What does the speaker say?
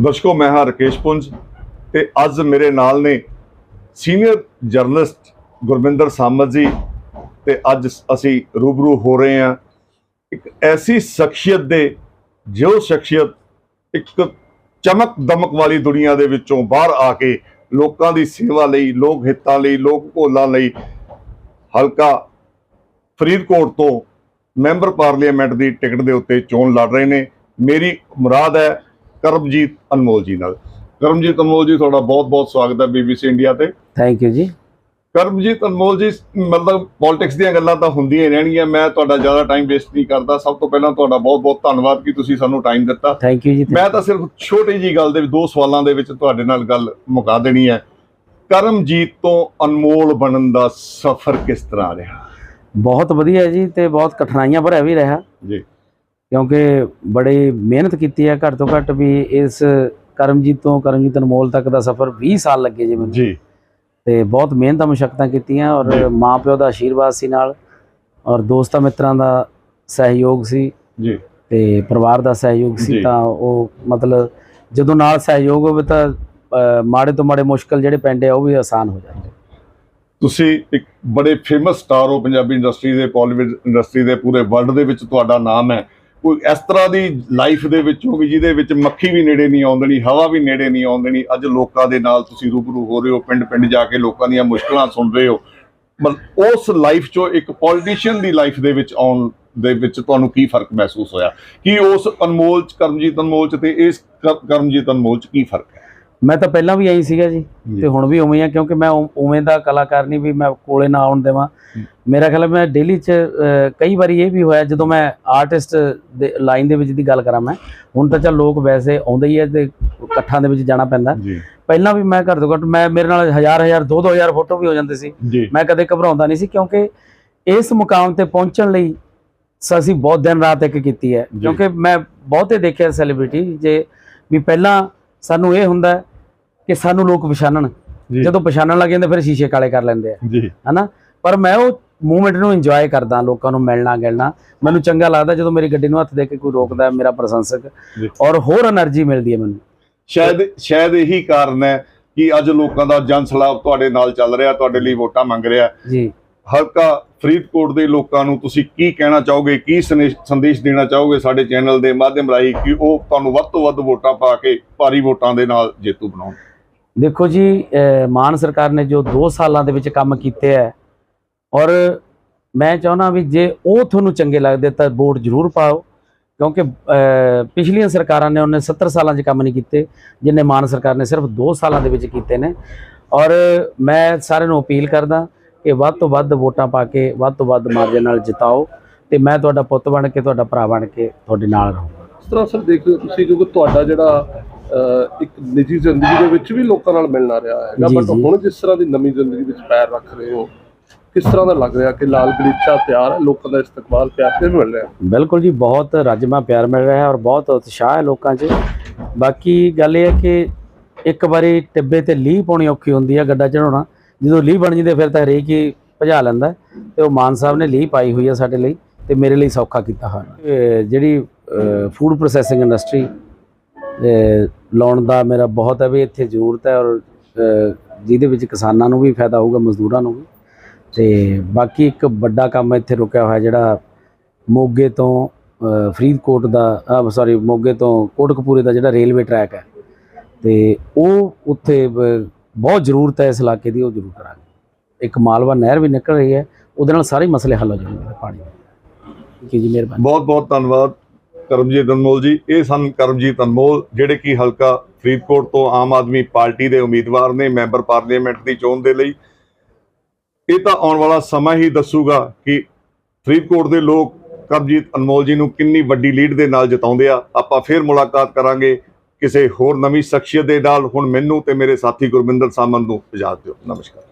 ਦਰਸ਼ਕੋ, ਮੈਂ ਹਾਂ ਰਕੇਸ਼ ਪੁੰਜ ਤੇ ਅੱਜ ਮੇਰੇ ਨਾਲ ਨੇ ਸੀਨੀਅਰ ਜਰਨਲਿਸਟ ਗੁਰਵਿੰਦਰ ਸਾਮਤ ਜੀ ਤੇ ਅੱਜ ਅਸੀਂ ਰੂਬਰੂ ਹੋ ਰਹੇ ਹਾਂ। ਇੱਕ ਐਸੀ ਸ਼ਖਸੀਅਤ ਦੇ ਜੋ ਸ਼ਖਸੀਅਤ, ਇੱਕ ਚਮਕ ਦਮਕ ਵਾਲੀ ਦੁਨੀਆ ਦੇ ਵਿੱਚੋਂ ਬਾਹਰ ਆ ਕੇ ਲੋਕਾਂ ਦੀ ਸੇਵਾ ਲਈ, ਲੋਕ ਹਿੱਤਾਂ ਲਈ, ਲੋਕ ਭੋਲਾਂ ਲਈ ਹਲਕਾ ਫਰੀਦਕੋਟ ਤੋਂ ਮੈਂਬਰ ਪਾਰਲੀਮੈਂਟ ਦੀ ਟਿਕਟ ਦੇ ਉੱਤੇ ਚੋਣ ਲੜ ਰਹੇ ਨੇ। ਮੇਰੀ ਮੁਰਾਦ ਹੈ ਕਰਮਜੀਤ ਅਨਮੋਲ ਜੀ ਨਾਲ। ਕਰਮਜੀਤ ਅਨਮੋਲ ਜੀ ਤੁਹਾਡਾ ਬਹੁਤ-ਬਹੁਤ ਸਵਾਗਤ ਹੈ ਬੀਬੀਸੀ ਇੰਡੀਆ ਤੇ। ਥੈਂਕ ਯੂ ਜੀ। ਕਰਮਜੀਤ ਅਨਮੋਲ ਜੀ ਮਤਲਬ ਪੋਲਿਟਿਕਸ ਦੀਆਂ ਗੱਲਾਂ ਤਾਂ ਹੁੰਦੀਆਂ ਹੀ ਰਹਿਣਗੀਆਂ। ਮੈਂ ਤੁਹਾਡਾ ਜ਼ਿਆਦਾ ਟਾਈਮ ਵੇਸਟ ਨਹੀਂ ਕਰਦਾ। ਸਭ ਤੋਂ ਪਹਿਲਾਂ ਤੁਹਾਡਾ ਬਹੁਤ-ਬਹੁਤ ਧੰਨਵਾਦ ਕਿ ਤੁਸੀਂ ਸਾਨੂੰ ਟਾਈਮ ਦਿੱਤਾ। ਥੈਂਕ ਯੂ ਜੀ ਮੈਂ ਤਾਂ ਸਿਰਫ ਛੋਟੀ ਜੀ ਗੱਲ ਦੇ ਦੋ ਸਵਾਲਾਂ ਦੇ ਵਿੱਚ ਤੁਹਾਡੇ ਨਾਲ ਗੱਲ ਮੁਕਾ ਦੇਣੀ ਹੈ। ਕਰਮਜੀਤ ਤੋਂ ਅਨਮੋਲ ਬਣਨ ਦਾ ਸਫ਼ਰ ਕਿਸ ਤਰ੍ਹਾਂ ਰਿਹਾ? ਬਹੁਤ ਵਧੀਆ ਜੀ ਤੇ ਬਹੁਤ ਕਠਿਨਾਈਆਂ ਭਰਿਆ ਵੀ ਰਿਹਾ। ਜੀ। ਕਿਉਂਕਿ ਬੜੀ ਮਿਹਨਤ ਕੀਤੀ ਹੈ ਘੱਟ ਤੋਂ ਘੱਟ ਵੀ ਇਸ ਕਰਮਜੀਤ ਤੋਂ ਕਰਮਜੀਤ ਅਨਮੋਲ ਤੱਕ ਦਾ ਸਫ਼ਰ 20 ਸਾਲ ਲੱਗੇ ਜੀ ਮੈਨੂੰ। ਜੀ। ਤੇ ਬਹੁਤ ਮਿਹਨਤਾਂ ਮੁਸ਼ਕਲਾਂ ਕੀਤੀਆਂ। ਔਰ ਮਾਪਿਓ ਦਾ ਆਸ਼ੀਰਵਾਦ ਸੀ ਨਾਲ ਔਰ ਦੋਸਤਾਂ ਮਿੱਤਰਾਂ ਦਾ ਸਹਿਯੋਗ ਸੀ। ਜੀ। ਤੇ ਪਰਿਵਾਰ ਦਾ ਸਹਿਯੋਗ। ਸੀ ਤਾਂ ਉਹ ਮਤਲਬ ਜਦੋਂ ਨਾਲ ਸਹਿਯੋਗ ਹੋਵੇ ਤਾਂ ਮਾੜੇ ਤੋਂ ਮਾੜੇ ਮੁਸ਼ਕਲ ਜਿਹੜੇ ਪੈਂਦੇ ਆ ਉਹ ਵੀ ਆਸਾਨ ਹੋ ਜਾਂਦੇ ਤੁਸੀਂ ਇੱਕ ਬੜੇ ਫੇਮਸ ਸਟਾਰ ਹੋ ਪੰਜਾਬੀ ਇੰਡਸਟਰੀ ਦੇ ਪੋਲੀਵੁੱਡ ਇੰਡਸਟਰੀ ਦੇ ਪੂਰੇ ਵਰਲਡ ਦੇ ਵਿੱਚ ਤੁਹਾਡਾ ਨਾਮ ਹੈ। ਕੋਈ ਇਸ ਤਰ੍ਹਾਂ ਦੀ ਲਾਈਫ ਦੇ ਵਿੱਚ ਹੋਵੇ ਜਿਹਦੇ ਵਿੱਚ ਮੱਖੀ ਵੀ ਨੇੜੇ ਨਹੀਂ ਆਉਂਦਣੀ ਹਵਾ ਵੀ ਨੇੜੇ ਨਹੀਂ ਆਉਂਦਣੀ ਅੱਜ ਲੋਕਾਂ ਦੇ ਨਾਲ ਤੁਸੀਂ ਰੂਬਰੂ ਹੋ ਰਹੇ ਹੋ ਪਿੰਡ ਪਿੰਡ ਜਾ ਕੇ ਲੋਕਾਂ ਦੀਆਂ ਮੁਸ਼ਕਲਾਂ ਸੁਣ ਰਹੇ ਹੋ, ਮਤਲਬ ਉਸ ਲਾਈਫ ਚੋਂ ਇੱਕ ਪੋਲੀਟੀਸ਼ੀਅਨ ਦੀ ਲਾਈਫ ਦੇ ਵਿੱਚ ਆਉਣ ਦੇ ਵਿੱਚ ਤੁਹਾਨੂੰ ਕੀ ਫ਼ਰਕ ਮਹਿਸੂਸ ਹੋਇਆ? ਕੀ ਉਸ ਅਨਮੋਲ ਚ ਕਰਮਜੀਤ ਅਨਮੋਲ ਚ ਤੇ ਇਸ ਕਰ- ਕਰਮਜੀਤ ਅਨਮੋਲ ਚ ਕੀ ਫ਼ਰਕ ਹੈ? ਮੈਂ ਤਾਂ ਪਹਿਲਾਂ ਵੀ ਐਂ ਸੀਗਾ ਜੀ ਤੇ ਹੁਣ ਵੀ ਉਵੇਂ ਆ ਕਿਉਂਕਿ ਮੈਂ ਉਵੇਂ ਦਾ ਕਲਾਕਾਰ ਨਹੀਂ ਵੀ ਮੈਂ ਕੋਲੇ ਨਾ ਆਉਣ ਦੇਵਾਂ। ਮੇਰਾ ਖਿਆਲ ਮੈਂ ਡੇਲੀ ਚ ਕਈ ਵਾਰੀ ਇਹ ਵੀ ਹੋਇਆ ਜਦੋਂ ਮੈਂ ਆਰਟਿਸਟ ਦੇ ਲਾਈਨ ਦੇ ਵਿੱਚ ਦੀ ਗੱਲ ਕਰਾਂ ਮੈਂ ਹੁਣ ਤਾਂ ਚੱਲ ਲੋਕ ਵੈਸੇ ਆਉਂਦੇ ਹੀ ਆ ਤੇ ਇਕੱਠਾਂ ਦੇ ਵਿੱਚ ਜਾਣਾ ਪੈਂਦਾ। ਪਹਿਲਾਂ ਵੀ ਮੈਂ ਘੱਟ ਤੋਂ ਘੱਟ ਮੈਂ ਮੇਰੇ ਨਾਲ ਹਜ਼ਾਰ ਹਜ਼ਾਰ ਦੋ ਦੋ ਹਜ਼ਾਰ ਫੋਟੋ ਵੀ ਹੋ ਜਾਂਦੇ ਸੀ। ਮੈਂ ਕਦੇ ਘਬਰਾਉਂਦਾ ਨਹੀਂ ਸੀ ਕਿਉਂਕਿ ਇਸ ਮੁਕਾਮ ਤੇ ਪਹੁੰਚਣ ਲਈ ਅਸੀਂ ਬਹੁਤ ਦਿਨ ਰਾਤ ਇੱਕ ਕੀਤੀ ਹੈ। ਕਿਉਂਕਿ ਮੈਂ ਬਹੁਤੇ ਦੇਖਿਆ ਸੈਲੀਬ੍ਰਿਟੀ ਜੇ ਵੀ ਪਹਿਲਾਂ ਸਾਨੂੰ ਇਹ ਹੁੰਦਾ ਕਿ ਸਾਨੂੰ ਲੋਕ ਪਛਾਨਣ ਜਦੋਂ ਪਛਾਣਨ ਲੱਗ ਜਾਂਦੇ ਫਿਰ ਸ਼ੀਸ਼ੇ ਕਾਲੇ ਕਰ ਲੈਂਦੇ ਆ। ਜੀ। ਹਨਾ? ਪਰ ਮੈਂ ਉਹ ਮੂਮੈਂਟ ਨੂੰ ਇੰਜੋਏ ਕਰਦਾ ਲੋਕਾਂ ਨੂੰ ਮਿਲਣਾ ਗਿਲਣਾ। ਮੈਨੂੰ ਚੰਗਾ ਲੱਗਦਾ ਜਦੋਂ ਮੇਰੀ ਗੱਡੀ ਨੂੰ ਹੱਥ ਦੇ ਕੇ ਕੋਈ ਰੋਕਦਾ ਮੇਰਾ ਪ੍ਰਸ਼ੰਸਕ। ਔਰ ਹੋਰ એનર્ਜੀ ਮਿਲਦੀ ਹੈ ਮੈਨੂੰ। ਸ਼ਾਇਦ ਸ਼ਾਇਦ ਇਹੀ ਕਾਰਨ ਹੈ ਕਿ ਅੱਜ ਲੋਕਾਂ ਦਾ ਜਨਸਲਾਬ ਤੁਹਾਡੇ ਨਾਲ ਚੱਲ ਰਿਹਾ ਤੁਹਾਡੇ ਲਈ ਵੋਟਾਂ ਮੰਗ ਰਿਹਾ। ਜੀ। ਹਲਕਾ ਫਰੀਦਕੋਟ ਦੇ ਲੋਕਾਂ ਨੂੰ ਤੁਸੀਂ ਕੀ ਕਹਿਣਾ ਚਾਹੋਗੇ ਕੀ ਸੰਦੇਸ਼ ਦੇਣਾ ਚਾਹੋਗੇ ਸਾਡੇ ਚੈਨਲ ਦੇ ਮਾਧਿਅਮ ਰਾਹੀਂ ਕਿ ਉਹ ਤੁਹਾਨੂੰ ਵੱਧ ਤੋਂ ਵੱਧ ਵੋਟਾਂ ਪਾ ਕੇ ਭਾਰੀ ਵੋਟਾਂ ਦੇ ਨਾਲ ਜੇਤੂ ਬਣਾਉਣ? ਦੇਖੋ ਜੀ, ਅਹ, ਮਾਨ ਸਰਕਾਰ ਨੇ ਜੋ 2 ਸਾਲਾਂ ਦੇ ਵਿੱਚ ਕੰਮ ਕੀਤੇ ਹੈ, ਔਰ ਮੈਂ ਚਾਹੁੰਦਾ ਵੀ ਜੇ ਉਹ ਤੁਹਾਨੂੰ ਚੰਗੇ ਲੱਗਦੇ ਤਾਂ ਵੋਟ ਜ਼ਰੂਰ ਪਾਓ, ਕਿਉਂਕਿ ਪਿਛਲੀਆਂ ਸਰਕਾਰਾਂ ਨੇ ਉਹਨੇ 70 ਸਾਲਾਂ 'ਚ ਕੰਮ ਨਹੀਂ ਕੀਤੇ, ਜਿੰਨੇ ਮਾਨ ਸਰਕਾਰ ਨੇ ਸਿਰਫ 2 ਸਾਲਾਂ ਦੇ ਵਿੱਚ ਕੀਤੇ ਨੇ। ਔਰ ਮੈਂ ਸਾਰਿਆਂ ਨੂੰ ਅਪੀਲ ਕਰਦਾ ਕਿ ਵੱਧ ਤੋਂ ਵੱਧ ਵੋਟਾਂ ਪਾ ਕੇ ਵੱਧ ਤੋਂ ਵੱਧ ਮਾਰਜਨ ਨਾਲ ਜਿਤਾਓ, ਤੇ ਮੈਂ ਤੁਹਾਡਾ ਪੁੱਤ ਬਣ ਕੇ, ਤੁਹਾਡਾ ਭਰਾ ਬਣ ਕੇ ਤੁਹਾਡੇ ਨਾਲ ਰਹੂੰਗਾ। ਇਸ ਤਰ੍ਹਾਂ ਸਰ ਦੇਖਦੇ ਤੁਸੀਂ, ਕਿਉਂਕਿ ਤੁਹਾਡਾ ਜਿਹੜਾ ਇੱਕ ਨਿੱਜੀ ਜ਼ਿੰਦਗੀ ਦੇ ਵਿੱਚ ਵੀ ਲੋਕਾਂ ਨਾਲ ਮਿਲਣਾ ਰਿਹਾ ਹੈਗਾ। ਜੀ, ਬਟ ਜੀ। ਹੁਣ ਜਿਸ ਤਰ੍ਹਾਂ ਦੀ ਨਵੀਂ ਜ਼ਿੰਦਗੀ ਵਿੱਚ ਪੈਰ ਰੱਖ ਰਹੇ ਹੋ ਕਿਸ ਤਰ੍ਹਾਂ ਦਾ ਲੱਗ ਰਿਹਾ ਕਿ ਲਾਲ ਗਲੀਚਾ ਤਿਆਰ ਹੈ ਲੋਕਾਂ ਦਾ ਇਸਤਕਬਾਲ ਪਿਆਰ ਤੇ ਮਿਲ ਰਿਹਾ? ਬਿਲਕੁਲ ਜੀ ਬਹੁਤ ਰਾਜਮਾ ਪਿਆਰ ਮਿਲ ਰਿਹਾ ਹੈ ਔਰ ਬਹੁਤ ਉਤਸ਼ਾਹ ਹੈ ਲੋਕਾਂ 'ਚ। ਬਾਕੀ ਗੱਲ ਇਹ ਹੈ ਕਿ ਇੱਕ ਵਾਰੀ ਟਿੱਬੇ ਤੇ ਲੀਹ ਪਾਉਣੀ ਔਖੀ ਹੁੰਦੀ ਹੈ ਗੱਡਾ ਚੜਾਉਣਾ ਜਦੋਂ ਲੀਹ ਬਣ ਜਾਂਦੀ ਹੈ, ਫਿਰ ਤਾਂ ਹਰੇਕ ਹੀ ਭਜਾ ਲੈਂਦਾ ਹੈ। ਤੇ ਉਹ ਮਾਨ ਸਾਹਿਬ ਨੇ ਲੀਹ ਪਾਈ ਹੋਈ ਹੈ ਸਾਡੇ ਲਈ ਤੇ ਮੇਰੇ ਲਈ ਸੌਖਾ ਕੀਤਾ ਇਹ ਜਿਹੜੀ ਫੂਡ ਪ੍ਰੋਸੈਸਿੰਗ ਇੰਡਸਟਰੀ ਲਾਉਣ ਦਾ ਮੇਰਾ ਬਹੁਤ ਹੈ ਵੀ ਇੱਥੇ ਜ਼ਰੂਰਤ ਹੈ ਔਰ ਜਿਹਦੇ ਵਿੱਚ ਕਿਸਾਨਾਂ ਨੂੰ ਵੀ ਫਾਇਦਾ ਹੋਊਗਾ, ਮਜ਼ਦੂਰਾਂ ਨੂੰ ਵੀ। ਤੇ ਬਾਕੀ ਇੱਕ ਵੱਡਾ ਕੰਮ ਇੱਥੇ ਰੁਕਿਆ ਹੋਇਆ ਜਿਹੜਾ ਮੋਗੇ ਤੋਂ ਫਰੀਦਕੋਟ ਦਾ ਸੌਰੀ ਮੋਗੇ ਤੋਂ ਕੋਟਕਪੂਰੇ ਦਾ ਜਿਹੜਾ ਰੇਲਵੇ ਟਰੈਕ ਹੈ। ਤੇ ਉਹ ਉੱਥੇ ਬਹੁਤ ਜ਼ਰੂਰਤ ਹੈ ਇਸ ਇਲਾਕੇ ਦੀ, ਉਹ ਜ਼ਰੂਰ ਕਰਾਂਗੇ। ਇੱਕ ਮਾਲਵਾ ਨਹਿਰ ਵੀ ਨਿਕਲ ਰਹੀ ਹੈ, ਉਹਦੇ ਨਾਲ ਸਾਰੇ ਮਸਲੇ ਹੱਲ ਹੋ ਜਾਣਗੇ ਪਾਣੀ ਦੇ। ਠੀਕ ਜੀ, ਮਿਹਰਬਾਨੀ। ਬਹੁਤ ਬਹੁਤ ਧੰਨਵਾਦ। ਕਰਮਜੀਤ ਅਨਮੋਲ ਜੀ, ਇਹ ਸਨ ਕਰਮਜੀਤ ਅਨਮੋਲ, ਜਿਹੜੇ ਕਿ ਹਲਕਾ ਫਰੀਦਕੋਟ ਤੋਂ ਆਮ ਆਦਮੀ ਪਾਰਟੀ ਦੇ ਉਮੀਦਵਾਰ ਨੇ, ਮੈਂਬਰ ਪਾਰਲੀਮੈਂਟ ਦੀ ਚੋਣ ਦੇ ਲਈ। ਇਹ ਤਾਂ ਆਉਣ ਵਾਲਾ ਸਮਾਂ ਹੀ ਦੱਸੂਗਾ ਕਿ ਫਰੀਦਕੋਟ ਦੇ ਲੋਕ ਕਰਮਜੀਤ ਅਨਮੋਲ ਜੀ ਨੂੰ ਕਿੰਨੀ ਵੱਡੀ ਲੀਡ ਦੇ ਨਾਲ ਜਿਤਾਉਂਦੇ ਆ। ਆਪਾਂ ਫਿਰ ਮੁਲਾਕਾਤ ਕਰਾਂਗੇ ਕਿਸੇ ਹੋਰ ਨਵੀਂ ਸ਼ਖਸੀਅਤ ਦੇ ਨਾਲ। ਹੁਣ ਮੈਨੂੰ ਤੇ ਮੇਰੇ ਸਾਥੀ ਗੁਰਮਿੰਦਰ ਸਾਮਨ ਨੂੰ ਇਜਾਜ਼ਤ ਦਿਓ। ਨਮਸਕਾਰ।